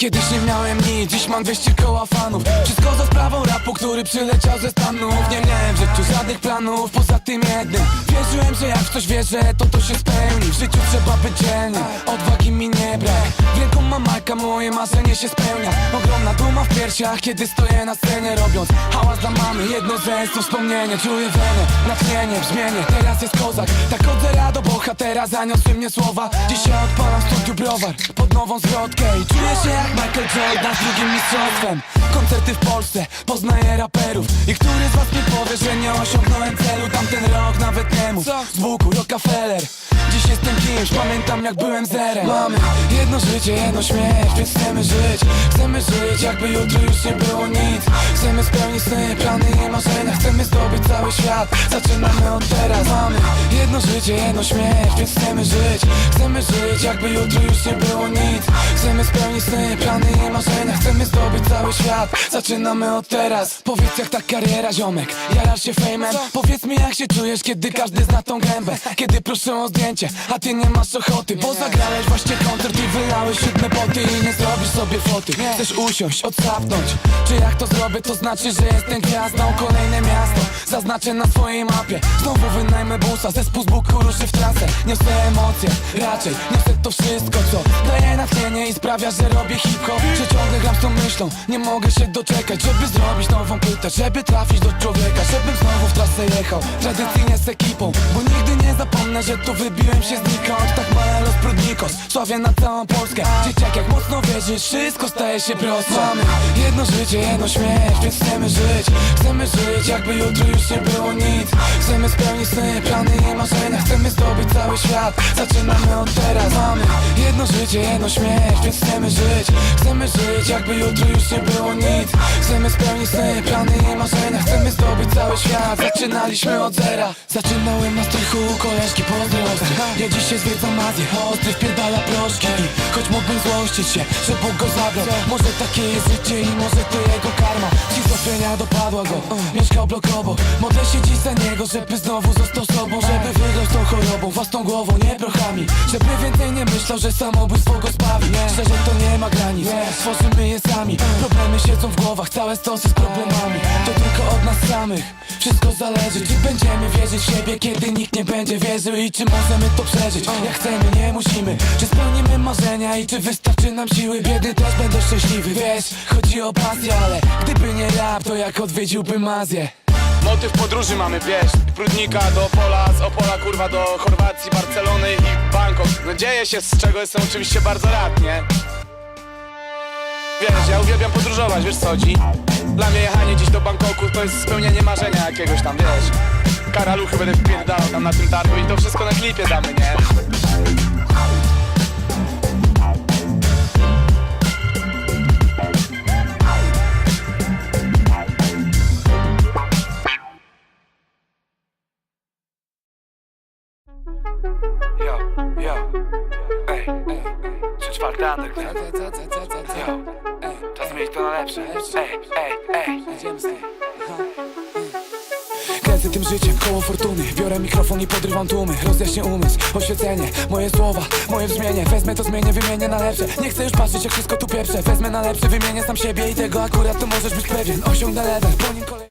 Kiedyś nie miałem nic, dziś mam 200 koła fanów. Wszystko za sprawą rapu, który przyleciał ze Stanów. Nie miałem w życiu żadnych planów, poza tym jednym. Wierzyłem, że jak w coś wierzę, to to się spełni. W życiu trzeba być dzielnym, odwagi mi nie brak moje marzenie się spełnia. Ogromna duma w piersiach, kiedy stoję na scenie Robiąc hałas dla mamy, jedno z to wspomnienie Czuję wenę, natchnienie, brzmienie, teraz jest kozak Tak od do bohatera, zaniosły mnie słowa. Dzisiaj odpalam w studiu browar, pod nową zwrotkę I czuję się jak Michael Jordan z drugim mistrzostwem. Koncerty w Polsce, poznaję raperów I który z was mi powie, że nie osiągnąłem celu Tamten rok nawet nie mów, z Buku, Rockefeller. Dziś jestem kimś, pamiętam jak byłem zerem. Mamy jedno życie, jedno śmierć, więc chcemy żyć Chcemy żyć, jakby jutro już nie było nic. Chcemy spełnić sny, plany i marzenia Chcemy zdobyć cały świat, zaczynamy od teraz Mamy jedno życie, jedno śmierć, więc chcemy żyć. Chcemy żyć, jakby jutro już nie było nic. Chcemy spełnić sny, plany i marzenia Chcemy zdobyć cały świat, zaczynamy od teraz. Powiedz jak ta kariera, ziomek, jarasz się fejmem? Powiedz mi jak się czujesz, kiedy każdy zna tą gębę? Kiedy proszę o zdjęcie, a ty nie masz ochoty? Bo zagrałeś właśnie koncert i wylałeś siódme poty I nie zrobisz sobie foty Chcesz usiąść, odsapnąć. Czy jak to zrobię, to znaczy, że jestem gwiazdą? Kolejne miasto, zaznaczę na swojej mapie. Znowu wynajmę busa, zespół z buku ruszy w trasę. Niosę emocje, raczej niosę to wszystko Co i sprawia, że robię hip-hop. Że ciągle gram z tą myślą, nie mogę się doczekać. Żeby zrobić nową płytę, żeby trafić do człowieka. Żebym znowu w trasę jechał, tradycyjnie z ekipą. Bo nigdy nie zapomnę, że tu wybiłem się znikąd. Tak ma los Prudnikos, sławię na całą Polskę. Dzieciak jak mocno wierzysz, wszystko staje się prostsze. Mamy jedno życie, jedno śmierć, więc chcemy żyć. Chcemy żyć, jakby jutro już nie było nic. Chcemy spełnić sny, plany i marzenia. Chcemy zdobyć cały świat, zaczynamy od teraz. Mamy jedno życie, jedno śmierć, więc chcemy żyć Chcemy żyć, jakby jutro już nie było nic. Chcemy spełnić sny, plany i marzenia Chcemy zdobyć cały świat, zaczynaliśmy od zera. Zaczynałem na strychu, koleżki pozdrości Ja dzisiaj zwiedzam Azję, ostry wpierdala proszki. I choć mógłbym złościć się, że Bóg go zabrał Może takie jest życie i może to jego karma. Schizofrenia dopadła go, mieszkał blok obok Modlę się dziś za niego, żeby znowu został sobą Żeby wygrać tą chorobą, własną głową, nie prochami Żeby więcej nie myślał, że samobójstwo go spawi Szczerze to nie ma granic, stworzymy je sami Problemy siedzą w głowach, całe stosy z problemami. To tylko od nas samych, wszystko zależy Czy będziemy wierzyć w siebie, kiedy nikt nie będzie wierzył I czy możemy to przeżyć, jak chcemy, nie musimy. Czy spełnimy marzenia i czy wystarczy nam siły? Biedny też będę szczęśliwy, wiesz, chodzi o pasję Ale gdyby nie rap, to jak odwiedziłbym Azję Motyw podróży mamy, wiesz Prudnika do Opola, z Opola kurwa do Chorwacji, Barcelony i Bangkok No dzieje się, z czego jestem oczywiście bardzo rad, nie? Wiesz, ja uwielbiam podróżować, wiesz co chodzi? Dla mnie jechanie dziś do Bangkoku to jest spełnienie marzenia jakiegoś tam, wiesz Karaluchy będę wpierdalał tam na tym targu i to wszystko na klipie damy, nie? Yo, czas zmienić to na lepsze. Ej, ej, ej Kręcę tym życiem koło fortuny. Biorę mikrofon i podrywam tłumy. Rozjaśnię umysł, oświecenie Moje słowa, moje brzmienie. Wezmę to zmienię, wymienię na lepsze. Nie chcę już patrzeć jak wszystko tu pieprze Wezmę na lepsze, wymienię sam siebie I tego akurat to możesz być pewien. Osiągnę level, po nim kolej